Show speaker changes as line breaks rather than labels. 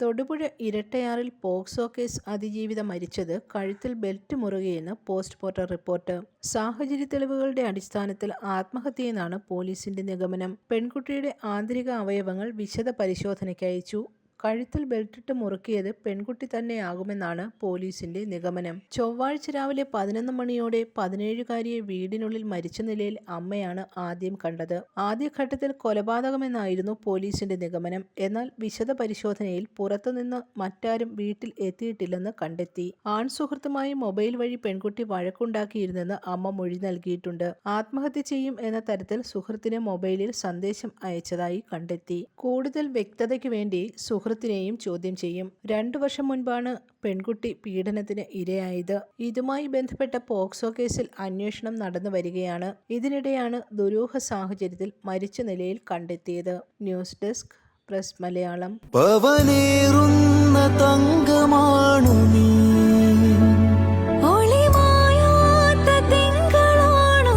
Thodupuzha ഇരട്ടയാറിൽ POCSO case അതിജീവിത മരിച്ചത് കഴുത്തിൽ ബെൽറ്റ് മുറുകെയെന്ന് പോസ്റ്റ്മോർട്ടം റിപ്പോർട്ട്. സാഹചര്യ തെളിവുകളുടെ അടിസ്ഥാനത്തിൽ ആത്മഹത്യയെന്നാണ് പോലീസിന്റെ നിഗമനം. പെൺകുട്ടിയുടെ ആന്തരിക അവയവങ്ങൾ വിശദ പരിശോധനയ്ക്ക് അയച്ചു. കഴുത്തിൽ ബെൽറ്റിട്ട് മുറുക്കിയത് പെൺകുട്ടി തന്നെയാകുമെന്നാണ് പോലീസിന്റെ നിഗമനം. ചൊവ്വാഴ്ച രാവിലെ പതിനൊന്ന് മണിയോടെ പതിനേഴുകാരിയെ വീടിനുള്ളിൽ മരിച്ച നിലയിൽ അമ്മയാണ് ആദ്യം കണ്ടത്. ആദ്യഘട്ടത്തിൽ കൊലപാതകമെന്നായിരുന്നു പോലീസിന്റെ നിഗമനം. എന്നാൽ വിശദ പരിശോധനയിൽ പുറത്തുനിന്ന് മറ്റാരും വീട്ടിൽ എത്തിയിട്ടില്ലെന്ന് കണ്ടെത്തി. ആൺസുഹൃത്തുമായി മൊബൈൽ വഴി പെൺകുട്ടി വഴക്കുണ്ടാക്കിയിരുന്നെന്ന് അമ്മ മൊഴി നൽകിയിട്ടുണ്ട്. ആത്മഹത്യ ചെയ്യും എന്ന തരത്തിൽ സുഹൃത്തിന് മൊബൈലിൽ സന്ദേശം അയച്ചതായി കണ്ടെത്തി. കൂടുതൽ വ്യക്തതയ്ക്ക് വേണ്ടി സുഹൃത്തിനെയും ചോദ്യം ചെയ്യും. രണ്ടു വർഷം മുൻപാണ് പെൺകുട്ടി പീഡനത്തിന് ഇരയായത്. ഇതുമായി ബന്ധപ്പെട്ട പോക്സോ കേസിൽ അന്വേഷണം നടന്നു വരികയാണ്. ഇതിനിടെയാണ് ദുരൂഹ സാഹചര്യത്തിൽ മരിച്ച നിലയിൽ കണ്ടെത്തിയത്. News desk press Malayalam.
പവനേറുന്ന തങ്കമാണു നീ.
ഒളിമായാത്ത തിങ്കളാണോ